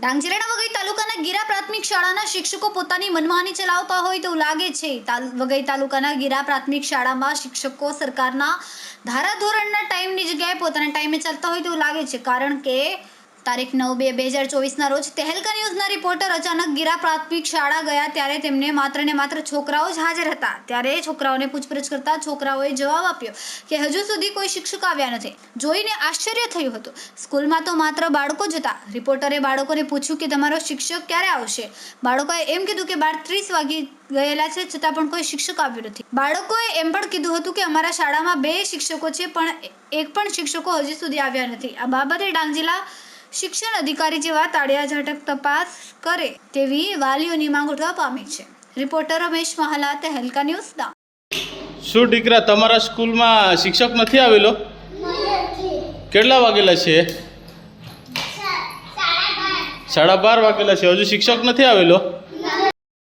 ડાંગ જિલ્લાના વઘઈ તાલુકાના ગીરા પ્રાથમિક શાળાના શિક્ષકો પોતાની મનમાની ચલાવતા હોય તેવું લાગે છે. વઘઈ તાલુકાના ગીરા પ્રાથમિક શાળામાં શિક્ષકો સરકારના ધારાધોરણના ટાઈમની જગ્યાએ પોતાના ટાઈમે ચાલતા હોય તેવું લાગે છે. કારણ કે તારીખ નવ બે બે હજાર ચોવીસના રોજ તહેલકા ન્યૂઝના રિપોર્ટર અચાનક ગીરા પ્રાથમિક શાળા ગયા ત્યારે તેમને માત્ર ને માત્ર છોકરાઓ જ હાજર હતા. ત્યારે છોકરાઓને પૂછપરછ કરતા છોકરાઓએ જવાબ આપ્યો કે હજુ સુધી કોઈ શિક્ષક આવ્યા નથી. જોઈને આશ્ચર્ય થયું હતું. સ્કૂલમાં તો માત્ર બાળકો જ હતા. રિપોર્ટરે બાળકોને પૂછ્યું કે તમારો શિક્ષક ક્યારે આવશે? બાળકોએ એમ કીધું કે બાર ત્રીસ વાગી ગયેલા છે છતાં પણ કોઈ શિક્ષક આવ્યો નથી. બાળકોએ એમ પણ કીધું હતું કે અમારા શાળામાં બે શિક્ષકો છે પણ એક પણ શિક્ષકો હજી સુધી આવ્યા નથી. આ બાબતે ડાંગ જિલ્લા શિક્ષણ અધિકારી જેવા તાળિયા ઝાટક તપાસ કરે તેવી વાલીઓની માંગ ઉઠવા પામી છે. રિપોર્ટર રમેશ મહાલા તહેલકા ન્યૂઝ ડાંગ શું દીકરા તમારા સ્કૂલમાં શિક્ષક નથી આવેલો? કેટલા વાગેલા છે? સાડા બાર વાગેલા છે. હજુ શિક્ષક નથી આવેલો?